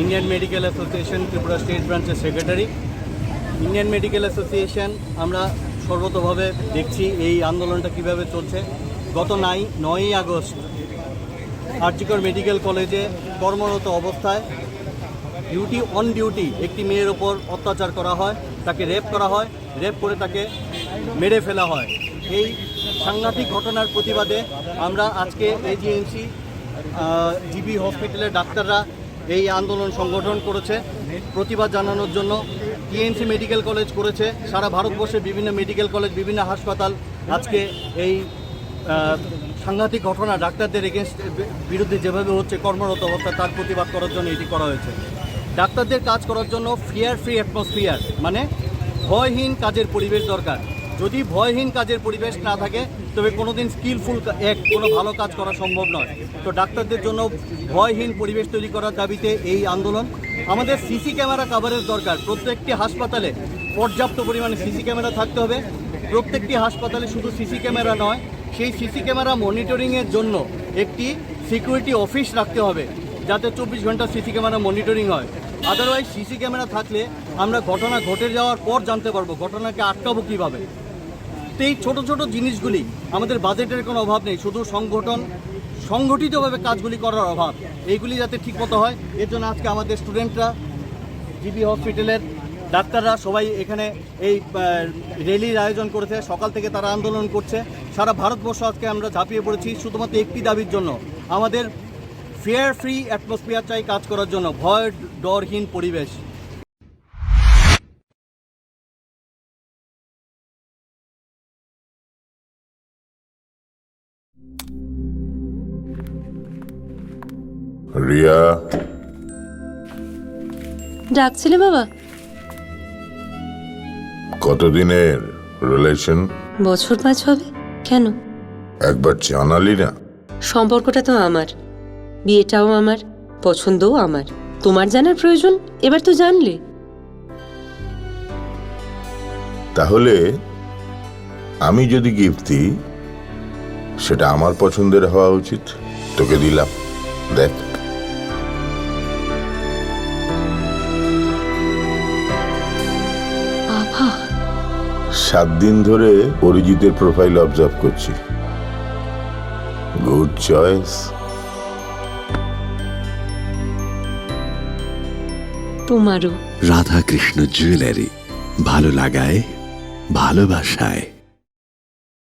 Indian medical association Tripura state ব্রাঞ্চের secretary Indian medical association আমরা সর্বতভাবে দেখছি এই আন্দোলনটা কীভাবে চলছে। গত নাই, নয়ই আগস্ট, আর্জিকর মেডিকেল কলেজে কর্মরত অবস্থায় ডিউটি অন ডিউটি একটি মেয়ের ওপর অত্যাচার করা হয়, তাকে রেপ করা হয় রেপ করে তাকে মেরে ফেলা হয়। এই সাংঘাতিক ঘটনার প্রতিবাদে আমরা আজকে এজিএমসি জিবি হসপিটালের ডাক্তাররা এই আন্দোলন সংগঠন করেছে, প্রতিবাদ জানানোর জন্য। টিএনসি মেডিকেল কলেজ করেছে, সারা ভারতবর্ষের বিভিন্ন মেডিকেল কলেজ, বিভিন্ন হাসপাতাল আজকে এই সাংঘাতিক ঘটনা ডাক্তারদের এগেনস্ট বিরুদ্ধে যেভাবে হচ্ছে কর্মরত অবস্থা তার প্রতিবাদ করার জন্য এটি করা হয়েছে। ডাক্তারদের কাজ করার জন্য ফিয়ার ফ্রি অ্যাটমসফিয়ার মানে ভয়হীন কাজের পরিবেশ দরকার। যদি ভয়হীন কাজের পরিবেশ না থাকে, তবে কোনোদিন স্কিলফুল এক, কোনো ভালো কাজ করা সম্ভব নয়। তো ডাক্তারদের জন্য ভয়হীন পরিবেশ তৈরি করার দাবিতে এই আন্দোলন। আমাদের সিসি ক্যামেরা কাভারেজ দরকার। প্রত্যেকটি হাসপাতালে পর্যাপ্ত পরিমাণে সিসি ক্যামেরা থাকতে হবে। প্রত্যেকটি হাসপাতালে শুধু সিসি ক্যামেরা নয়, সেই সিসি ক্যামেরা মনিটরিংয়ের জন্য একটি সিকিউরিটি অফিস রাখতে হবে, যাতে চব্বিশ ঘণ্টা সিসি ক্যামেরা মনিটরিং হয়। আদারওয়াইজ সিসি ক্যামেরা থাকলে আমরা ঘটনা ঘটে যাওয়ার পর জানতে পারব, ঘটনাকে আটকাবো কীভাবে। তো এই ছোটো ছোটো জিনিসগুলি আমাদের বাজেটের কোনো অভাব নেই, শুধু সংগঠন, সংগঠিতভাবে কাজগুলি করার অভাব। এইগুলি যাতে ঠিকমতো হয়, এর জন্য আজকে আমাদের স্টুডেন্টরা জিবি হসপিটালের ডাক্তাররা সবাই এখানে এই র্যালির আয়োজন করেছে। সকাল থেকে তারা আন্দোলন করছে। সারা ভারতবর্ষ আজকে আমরা ঝাঁপিয়ে পড়েছি শুধুমাত্র একটি দাবির জন্য। আমাদের ফেয়ার ফ্রি অ্যাটমসফিয়ার চাই কাজ করার জন্য। ভয়, ডরহীন পরিবেশ। রিয়া? ডাকছিলে বাবা? কতদিনের রিলেশন বছর পাঁচ হবে। কেন? একবার জানালি না? সম্পর্কটা তো আমার। বিয়েটাও আমার পছন্দও আমার। তোমার জানার প্রয়োজন? এবার তো জানলে। তাহলে আমি যদি গিফট দিই সেটা আমার পছন্দের হওয়া উচিত। তোকে দিলাম। দেখ। সাত দিন ধরে অরিজিতের প্রোফাইল অবজার্ভ করছি। গুড চয়েস তোমারও। রাধাকৃষ্ণ জুয়েলারি ভালো লাগায় ভালোবাসায়।